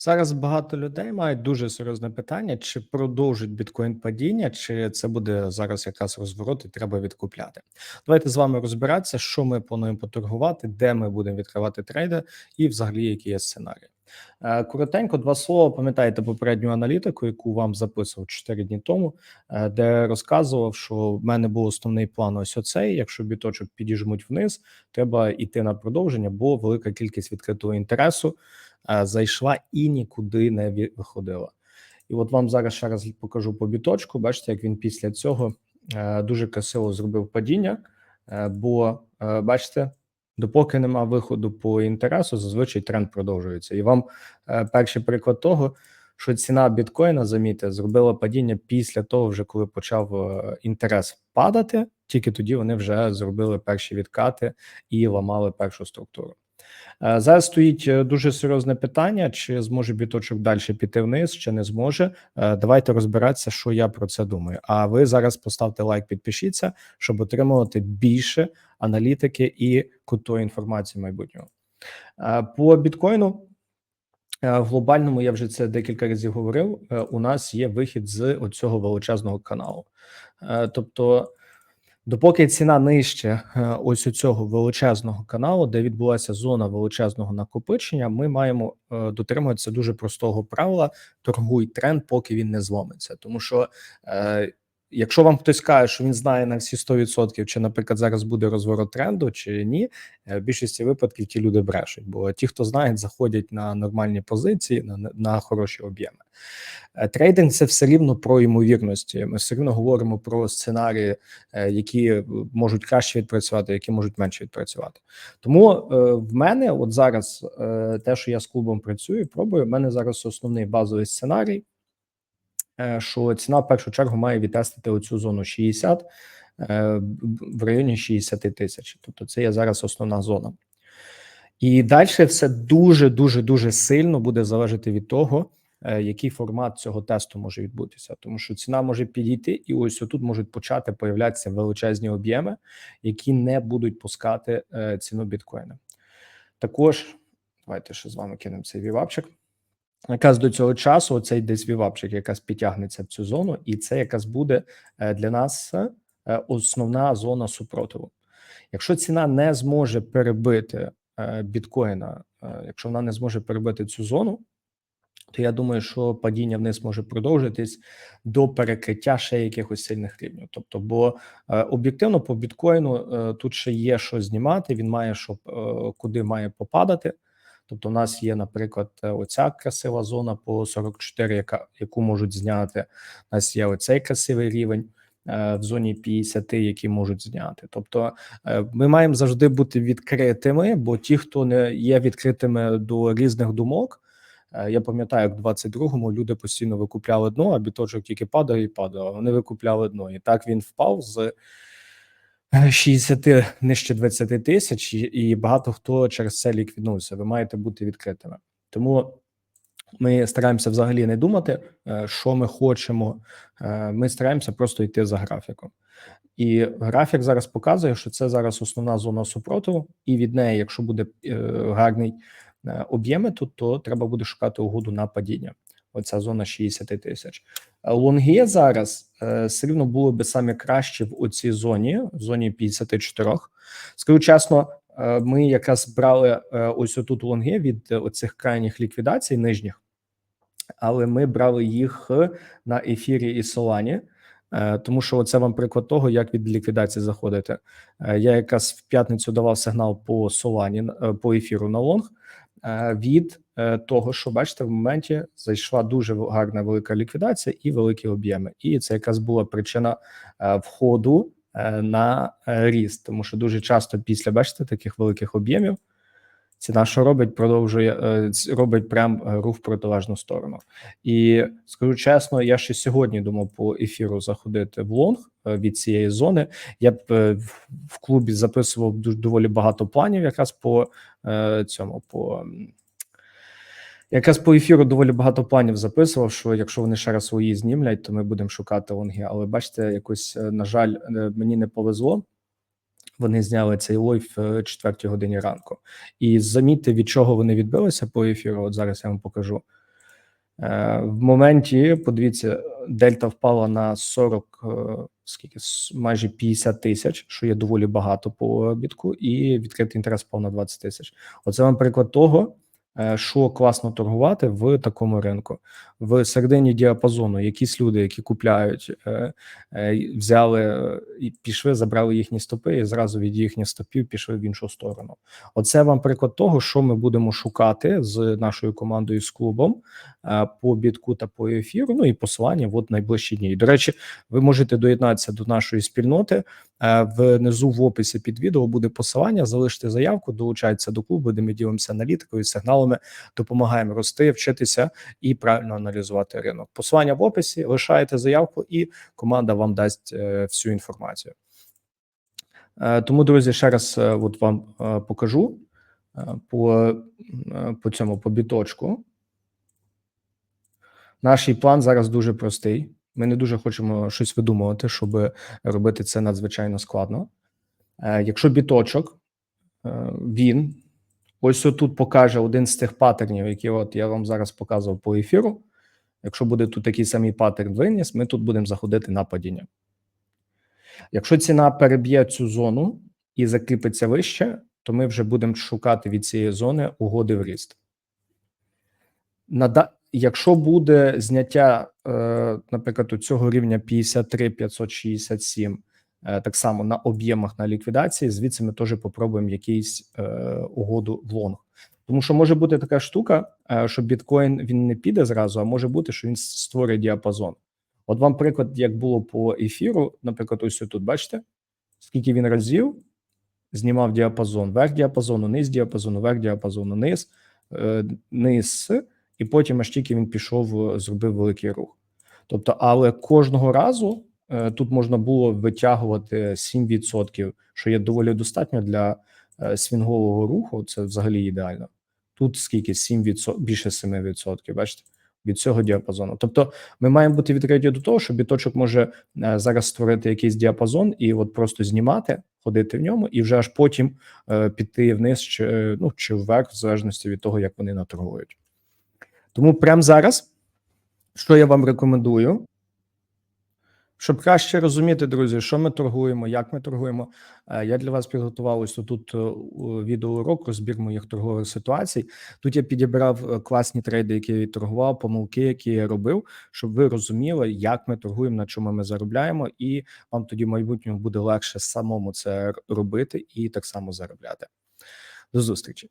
Зараз багато людей мають дуже серйозне питання: чи продовжить біткоін падіння, чи це буде зараз якраз розворот, і треба відкупляти. Давайте з вами розбиратися, що ми плануємо поторгувати, де ми будемо відкривати трейди, і взагалі які є сценарії. Е, коротенько, два слова. Пам'ятаєте попередню аналітику, яку вам записував 4 дні тому, е, де розказував, що в мене був основний план. Ось оцей. Якщо біточок підіжмуть вниз, треба йти на продовження, бо велика кількість відкритого інтересу зайшла і нікуди не виходила. І от вам зараз ще раз покажу по біточку. Бачите, як він після цього дуже красиво зробив падіння, бо бачите. Допоки нема виходу по інтересу, зазвичай тренд продовжується. І вам е, перший приклад того, що ціна біткоїна, замітьте, зробила падіння після того, вже коли почав е, інтерес падати, тільки тоді вони вже зробили перші відкати і ламали першу структуру. Е, зараз стоїть е, дуже серйозне питання: чи зможе біточок далі піти вниз, чи не зможе. Е, давайте розбиратися, що я про це думаю. А ви зараз поставте лайк, підпишіться, щоб отримувати більше аналітики і крутої інформації майбутнього. По біткоїну. В глобальному я вже це декілька разів говорив. У нас є вихід з оцього величезного каналу, тобто Допоки ціна нижче е, ось у цього величезного каналу, де відбулася зона величезного накопичення, ми маємо е, дотримуватися дуже простого правила: торгуй тренд, поки він не зломиться, тому що е, Якщо вам хтось каже, що він знає на всі 100%, чи, наприклад, зараз буде розворот тренду, чи ні, е, в більшості випадків ті люди брешуть. Бо ті, хто знають, заходять на нормальні позиції, на на хороші об'єми. Е, трейдинг це все рівно про ймовірності. Ми все рівно говоримо про сценарії, е, які можуть краще відпрацювати, які можуть менше відпрацювати. Тому в мене, от зараз, те, що я з клубом працюю, пробую. в мене зараз основний базовий сценарій. Е, що ціна в першу чергу має відтестити оцю зону 60 е, в районі 60 тисяч. Тобто, це є зараз основна зона. І далі все дуже дуже дуже сильно буде залежати від того, е, який формат цього тесту може відбутися, тому що ціна може підійти, і ось отут можуть почати появлятися величезні об'єми, які не будуть пускати ціну біткоїна. Також давайте ще з вами кинемо цей вівапчик. Якраз до цього часу оцей десь вівапчик якраз підтягнеться в цю зону, і це якраз буде е, для нас е, основна зона супротиву. Якщо ціна не зможе перебити е, біткоїна, якщо вона не зможе перебити цю зону, то я думаю, що падіння вниз може продовжитись до перекриття ще якихось сильних рівнів. Тобто, бо об'єктивно по біткоїну тут ще є що знімати. Він має що куди має попадати. Тобто, у нас є, наприклад, е, оця красива зона по 44, яка яку можуть зняти. У нас є оцей красивий рівень е, в зоні 50, які можуть зняти. Тобто, е, ми маємо завжди бути відкритими, бо ті, хто не є відкритими до різних думок. Я пам'ятаю, як в 22-му люди постійно викупляли дно, а біточок тільки падав і падав. Вони викупляли дно. І так він впав з 60 нижче 20 тисяч, і багато хто через це ліквіднувся. Ви маєте бути відкритими. Тому ми стараємося взагалі не думати, е, що ми хочемо. Е, ми стараємося просто йти за графіком. І графік зараз показує, що це зараз основна зона супротиву, і від неї, якщо буде е, гарний об'єми, тут то треба буде шукати угоду на падіння оця зона 60 тисяч. Е, лонги зараз е, все рівно було би саме краще в оцій зоні, в зоні 54. Скажу чесно, е, ми якраз брали е, ось отут лонги від оцих крайніх ліквідацій нижніх, але ми брали їх на ефірі і Солані. Тому що це вам приклад того, як від ліквідації заходити. Я якраз в п'ятницю давав сигнал по Солані по ефіру на лонг від Е, того, що бачите, в моменті зайшла дуже гарна велика ліквідація і великі об'єми, і це якраз була причина е, входу е, на ріст, тому що дуже часто після бачите таких великих об'ємів. Ціна, що робить, продовжує робить прям рух в протилежну сторону. І скажу чесно, я ще сьогодні думав по ефіру заходити в лонг від цієї зони. Я б в клубі записував доволі багато планів, якраз по цьому по Якраз по ефіру доволі багато планів записував, що якщо вони ще раз свої знімлять, то ми будемо шукати лонги. Але бачите, якось, е, на жаль, е, мені не повезло. Вони зняли цей лойф в четвертій годині ранку. І замітьте, від чого вони відбилися по ефіру. От зараз я вам покажу. Е, В моменті, подивіться, дельта впала на 40, е, скільки майже 50 тисяч, що є доволі багато по бітку, і відкритий інтерес впав на 20 тисяч. Оце вам приклад того, е, що класно торгувати в такому ринку. В середині діапазону якісь люди, які купляють, е, е, взяли е, і пішли, забрали їхні стопи, і зразу від їхніх стопів пішли в іншу сторону. Оце вам приклад того, що ми будемо шукати з нашою командою з клубом е, по бітку та по ефіру. Ну і посилання от найближчі дні. До речі, ви можете доєднатися до нашої спільноти. Е, Внизу в описі під відео буде посилання. Залиште заявку, долучайтеся до клубу, де ми ділимося аналітикою, сигналами, допомагаємо рости, вчитися і правильно аналізувати ринок. Посилання в описі, лишаєте заявку, і команда вам дасть е, всю інформацію. Е, Тому, друзі, ще раз е, от вам покажу по, по цьому по біточку. Наш план зараз дуже простий. Ми не дуже хочемо щось видумувати, щоб робити це надзвичайно складно. Якщо біточок, він ось тут покаже один з тих паттернів, які от я вам зараз показував по ефіру. Якщо буде тут такий самий паттерн виніс, ми тут будемо заходити на падіння. Якщо ціна переб'є цю зону і закріпиться вище, то ми вже будемо шукати від цієї зони угоди в ріст. Нада... Якщо буде зняття, е, наприклад, цього рівня 53 567, е, так само на об'ємах на ліквідації, звідси ми теж попробуємо якийсь е, угоду в лонг. Тому що може бути така штука, е, що біткоін він не піде зразу, а може бути, що він створить діапазон. От вам приклад, як було по ефіру, наприклад, ось тут бачите, скільки він разів знімав діапазон, верх діапазону, низ діапазону, верх діапазону, низ, е, низ, і потім аж тільки він пішов, е, зробив великий рух. Тобто, але кожного разу е, тут можна було витягувати 7%, що є доволі достатньо для е, свінгового руху. Це взагалі ідеально. Тут скільки 7%, більше 7%, бачите, від цього діапазону. Тобто, ми маємо бути відкриті до того, що біточок може е, зараз створити якийсь діапазон і от просто знімати, ходити в ньому, і вже аж потім е, піти вниз чи, е, ну, чи вверх, в залежності від того, як вони наторгують. Тому прямо зараз, що я вам рекомендую, щоб краще розуміти, друзі, що ми торгуємо, як ми торгуємо. е, Я для вас підготував ось тут відеоурок, розбір моїх торгових ситуацій. Тут я підібрав е, класні трейди, які я торгував, помилки, які я робив, щоб ви розуміли, як ми торгуємо, на чому ми заробляємо, і вам тоді в майбутньому буде легше самому це робити і так само заробляти. До зустрічі.